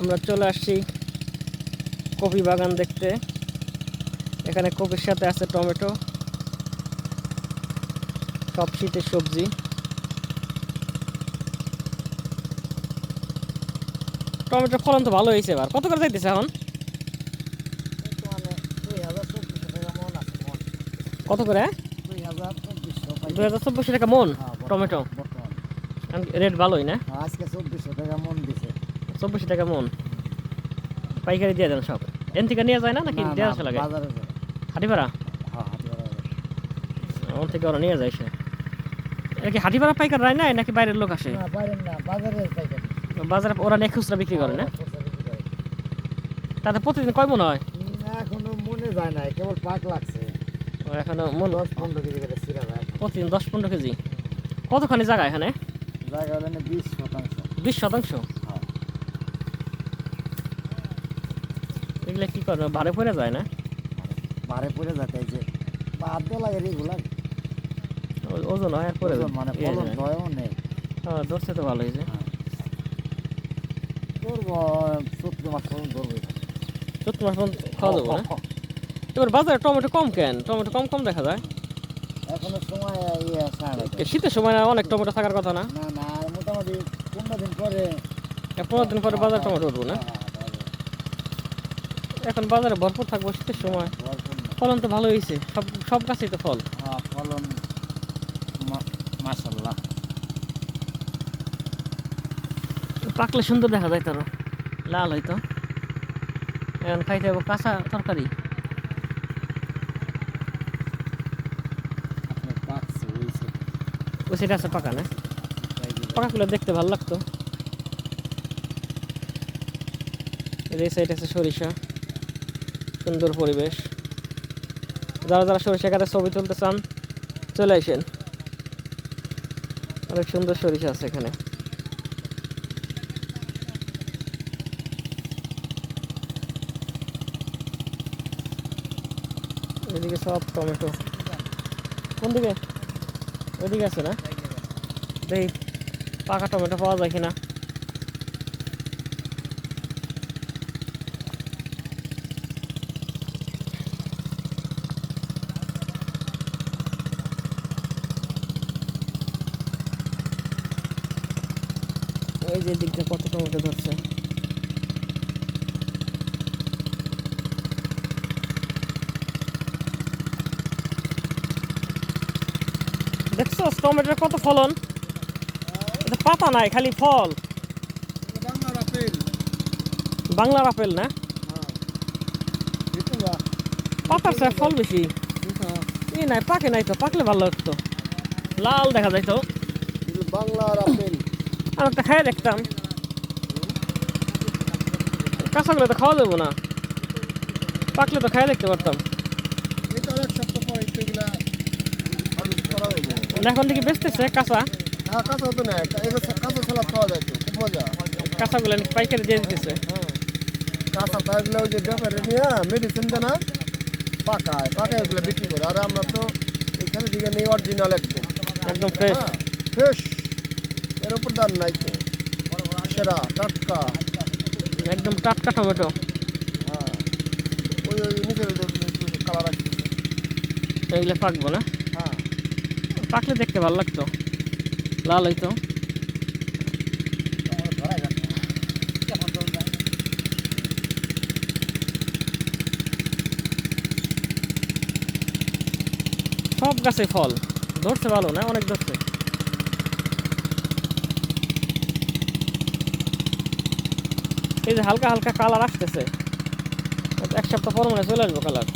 আমরা চলে আসছি কপি বাগান দেখতে। এখানে কপির সাথে আছে টমেটো সব শীতের সবজি। টমেটোর ফলন তো ভালো হয়েছে এবার। কত করে যাইতেছে এখন? কত করে? দুই হাজার চব্বিশশো টাকা। মন টমেটো। রেট ভালোই না? আজকে চব্বিশশো টাকা মন দিছে। চব্বিশশো টাকা মন। পাইকারি দিয়ে দেন সব। এন থেকে নিয়ে যায় না নাকি? না, দেওয়া আসা লাগে? বাজারে যায়। হাটি ভাড়া হ্যাঁ। ওর থেকে ওরা নিয়ে যায় সে। এটা কি হাটি ভাড়া পাইকার রায় নাই নাকি বাইরের লোক আসে? বাজারে ওরা নিয়ে খুচরা বিক্রি করে না? করে। তাতে প্রতিদিন কয় মন হয়? এখনও মনে যায় না কেবল পাক লাগছে। এখনও মন দশ পনেরো কেজি করে সিরা যায়। প্রতিদিন দশ পনেরো কেজি। কতখানি জায়গা এখানে? জায়গা হলে বিশ শতাংশ। বিশ শতাংশ? এগুলো কি করবে? ভাড়ে পড়ে যায় না? বারে পড়ে যায় এই যে বাদ দেওয়া লাগে রেগুলার ওজন হয় আর পরে মানে ফলন যায়। নেই। হ্যাঁ ধরছে তো ভালো হয়েছে ধরবো চোদ্দ মাস পর্যন্ত ধরবো চোদ্দ মাস পর্যন্ত খাওয়া যাব না? এবার বাজারে টমেটো কম কেন? টমেটো কম কম দেখা যায়। এখন সময় ইয়ে শীতের সময় না অনেক টমেটো থাকার কথা না? না না মোটামুটি পনেরো দিন পরে পনেরো দিন পরে বাজার টমেটো উঠবো না? হ্যাঁ, এখন বাজারে ভরপুর থাকব শীতের সময়। ফলন তো ভালো হয়েছে। সব সব গাছেই তো ফল। হ্যাঁ ফলন মাসাল্লাহ পাকলে সুন্দর দেখা যায় তারও লাল হয়তো এখন খাইতে হবে কাঁচা তরকারি। ও সেটা আছে পাকা না? পাকাগুলো দেখতে ভালো লাগতো। এই সাইড আছে সরিষা। সুন্দর পরিবেশ। যারা যারা সরিষা গাছের ছবি তুলতে চান, চলে আসেন। অনেক সুন্দর সরিষা আছে এখানে। এদিকে সব টমেটো। কোন দিকে? ওইদিকে আছে না? দেখি পাকা টমেটো পাওয়া যায় কিনা? এই যে দিকটা কত টমেটো ধরছে? দেখছ টমেটোর কত ফলন? এটা পাতা নাই, খালি ফল। বাংলার আপেল না? পাতার চেয়ে ফল বেশি। এই নাই, পাকে নাই তো, পাকলে ভালো লাগতো। লাল দেখা যাইতো। বাংলার আপেল। আমি একটা খাই দেখতাম। কাঁচাগুলো তো খাওয়া যাব না। পাকলে তো খাই দেখতে পারতাম। হয়ে যাবে এখন দেখি বেচতেছে কাঁচা। হ্যাঁ কাঁচাগুলো পাইকারি দিয়ে দিতেছে। হ্যাঁ কাঁচা তাগুলো ওই যে ব্যাপারে নিয়ে মেডিসিন দেয় না পাকায়। পাকায় এগুলো বিক্রি করে। আর আমরা তো এখানে দিকে নেই অরিজিনাল একদম। একদম ফ্রেশ ফ্রেশ এর উপর দাম নাই তো। সেরা টাটকা। একদম টাটকা টমেটো। হ্যাঁ। ওই ওই নিচের কালার আছে। এগুলো পাকবো না? হ্যাঁ। পাকলে দেখতে ভালো লাগতো। লাল হইতো। সব গাছে ফল। ধরছে ভালো না? অনেক ধরছে। এই যে হালকা হালকা কালার আসতেছে। এক সপ্তাহ পর মনে চলে আসব কালার।